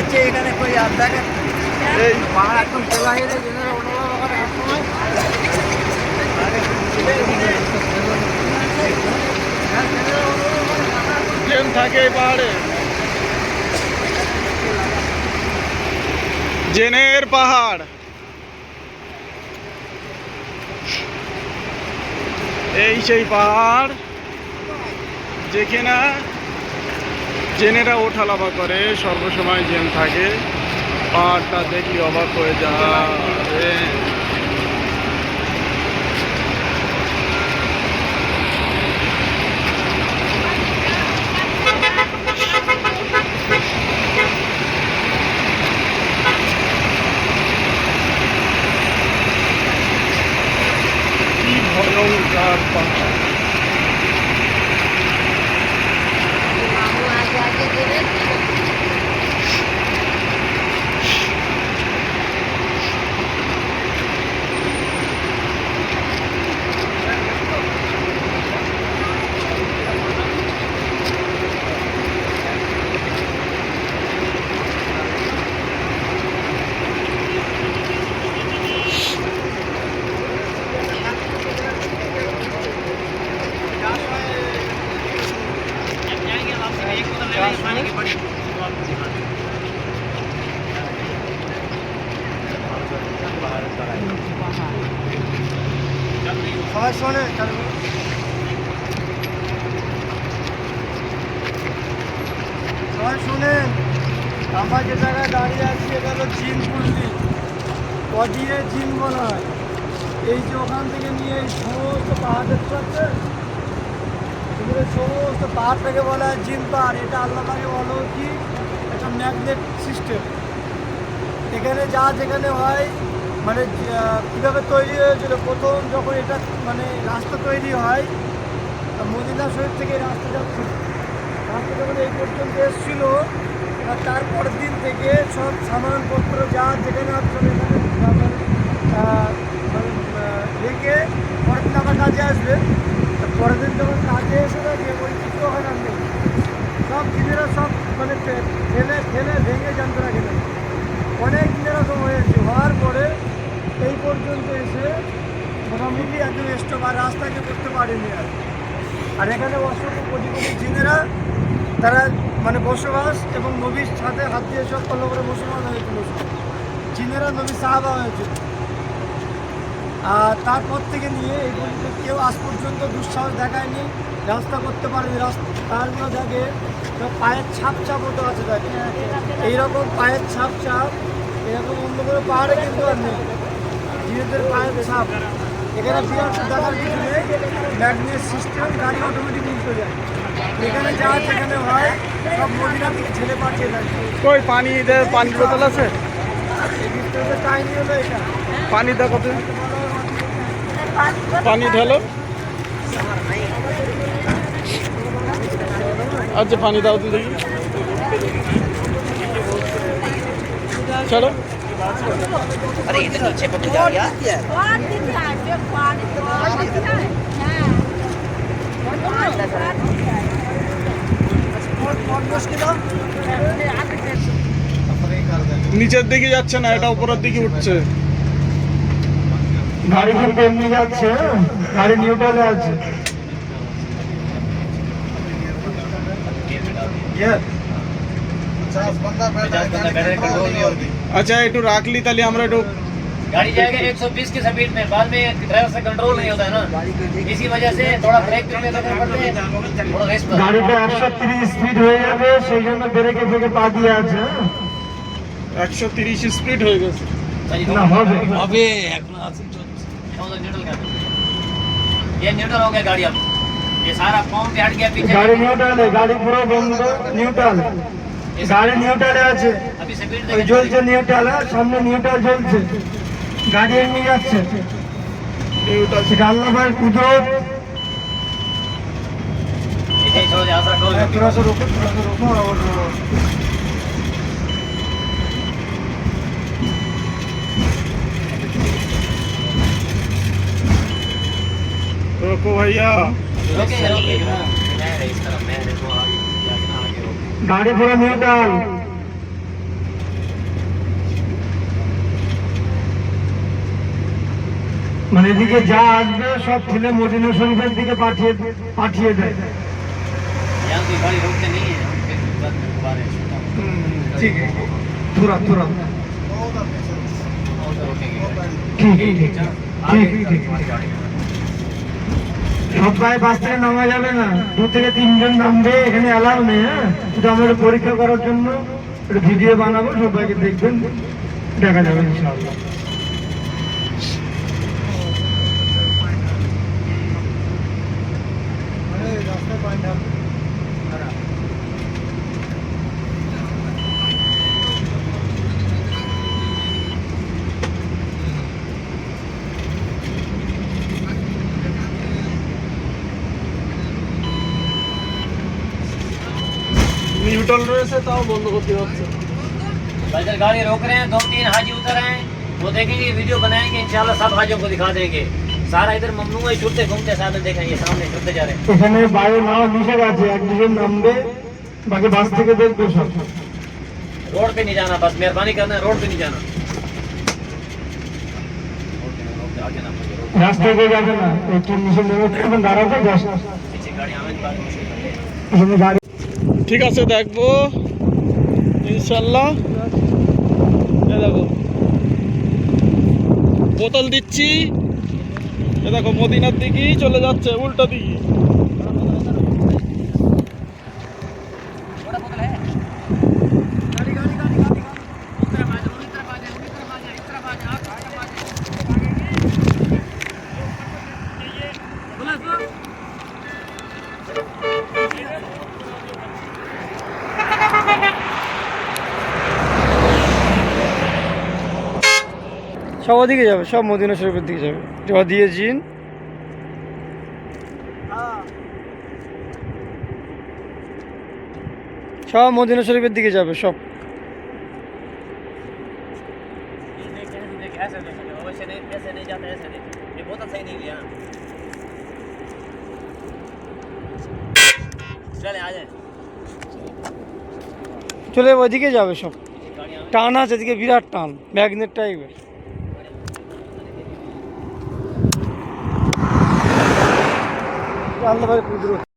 যাচ্ছে এখানে কই আর দেখেন। এই। পাহাড় একদম খোলা হয়ে যায় ট্রেন থাকে এই পাহাড়ে। জেনের পাহাড়। এই সেই পাহাড়। যেখানে জেনেরা ওঠালামা করে সর্বসময় জেন থাকে। পাহাড়টা দেখি অবাক হয়ে যাবে কি ভয়ঙ্কর পাহাড় সবাই শোনে সবাই শোনেন আমরা যে জায়গায় দাঁড়িয়ে আছি এটা হলো জিন পল্লী কদিয়ে জিন বলা হয় এই যে ওখান থেকে নিয়ে এই সমস্ত পাহাড় দেখতে পাচ্ছেন এগুলো সমস্ত পাহাড়টাকে বলা হয় জিন পাহাড় এটা আল্লাহকে বলো কি একটা ম্যাগনেট সিস্টেম এখানে যা যেখানে হয় মানে কীভাবে তৈরি হয়েছিল প্রথম যখন এটা মানে রাস্তা তৈরি হয় মদিনা শরীফ থেকে এই রাস্তা যাচ্ছিল রাস্তা যখন এই পর্যন্ত এসেছিল। আর তারপরের দিন থেকে সব সামানপত্র যা যেখানে সব এখানে মানে, রেখে পরের দিন আবার কাজে আসবে। পরের দিন যখন কাজে এসে থাকে ওই কিছু ওখানে আর নেই সব জিনেরা সব মানে ফেলে ফেলে ভেঙে জানতে রাখে না অনেক এরকম হয়েছে হওয়ার পরে এই পর্যন্ত এসে মোটামুটি একদম স্টপ আর রাস্তাকে করতে পারেনি আর। আর এখানে অসংখ্য কোটি জিনেরা, তারা মানে বসবাস এবং নবীর সাথে হাত দিয়ে সব ফলো করে মুসলমান হয়েছিল জিনেরা নবী সাহাবা হয়েছিল। আর তারপর থেকে নিয়ে এই পর্যন্ত আজ পর্যন্ত দুঃসাহস দেখায়নি রাস্তা করতে পারেনি রাস্তা তারগুলো দেখে পায়ের ছাপ ছাপ মতো আছে দেখে। এইরকম পায়ের ছাপ ছাপ এরকম অন্য কোনো পাহাড়ে কিন্তু আর নেই। জিনেদের পায়ের ছাপ। এখানে বিরাট দেখার কিছু নেই। ম্যাগনেট সিস্টেম গাড়ি অটোমেটিক উল্টে যায়। এখানে যা যেখানে হয় সব মহিলা থেকে ছেলে পাঠিয়ে দেয়। কই পানি দে পানির বোতল আছে? পানি দা কত পানি ঢালো? আচ্ছা পানি দাও তো দেখি ছাড়ো अरे इधर नीचे को जा गया बहुत दिन था जो पानी तो बहुत दिन था हाँ बहुत दिन था নিচের দিকে যাচ্ছে না এটা উপরের দিকে উঠছে গাড়ি কিন্তু এমনি যাচ্ছে গাড়ি নিউট্রালে আছে আচ্ছা একটু রাখলি তাহলে আমরা একটু गाड़ी जाएगा 120 की स्पीड में बाद में ड्राइवर से कंट्रोल नहीं होता है ना इसी वजह से थोड़ा ब्रेक पे करना पड़ते हैं थोड़ा रेस्ट पर গাড়িটা একশো তিরিশ স্পিড হয়ে যাবে সেই জন্য ব্রেকে থেকে পা দিয়ে আছে একশো তিরিশ স্পিড হয়ে গেছে না হবে अबे न्यूट्रल कर ये न्यूट्रल हो गया गाड़ी अब ये सारा फॉर्म पे हट गया पीछे গাড়ি নিউট্রালে গাড়ি পুরো বন্ধ নিউট্রাল গাড়ি নিউট্রালে আছে अभी स्पीड ওই জ্বলছে নিউট্রাল সামনে নিউট্রাল জ্বলছে গাড়ি এমনি যাচ্ছে নিউট্রাল সেটা আল্লাহ ভাইয়ের কুদরত छोड़ दे आसरा खोल রোকো ভাইয়া গাড়ি পুরো নিয়ে যান মানে এদিকে যা আসবে সব ছেলে মদিনা শরীফের দিকে পাঠিয়ে পাঠিয়ে দেয় ঠিক থোড়া থোড়া ঠিক ঠিক ঠিক ঠিক থেকে নামা যাবে না। দু থেকে তিনজন নামবে, এখানে অ্যালাউ নেই হ্যাঁ? পরীক্ষা করার জন্য ভিডিও বানাবো, সবাইকে দেখবেন, দেখা যাবে নিউটন রয়েছে তাও বন্ধ করতে হচ্ছে भाई इधर गाड़ी रोक रहे हैं दो तीन हाजी उतर रहे हैं वो देखेंगे वीडियो बनाएंगे इंशाल्लाह सब हाजियों को दिखा देंगे सारा इधर ममनू है छुट्टे घूमते साधन देखें ये सामने छुट्टे जा रहे हैं এখানে বাইরে নাও নিষেধ আছে এক দুজন নামবে বাকি বাস থেকে দেখবে সব रोड पे नहीं जाना बस मेहरबानी करना है रोड पे नहीं जाना रोड पे नहीं, रोड पे आगे ना पहुंचे, रोड রাস্তায় দিয়ে যাবে না একটু নিচে নেমে থাকবেন দাঁড়াবে জাস্ট पे। पीछे गाड़ी आने के बाद मुश्किल कर ले এখানে গাড়ি ঠিক আছে দেখব। ইনশাল্লাহ। দেখো। বোতল দিচ্ছি। দেখো মদিনার দিকেই চলে যাচ্ছে উল্টো দিকে। সব ওদিকে যাবে, সব মদিনা শরীফের দিকে যাবে। জবা দিয়ে জিন। সব মদিনা শরীফের দিকে যাবে, সব। চলে ওইদিকে যাবে সব। টান আছে, এদিকে বিরাট টান, ম্যাগনেট টাইপের কুদরত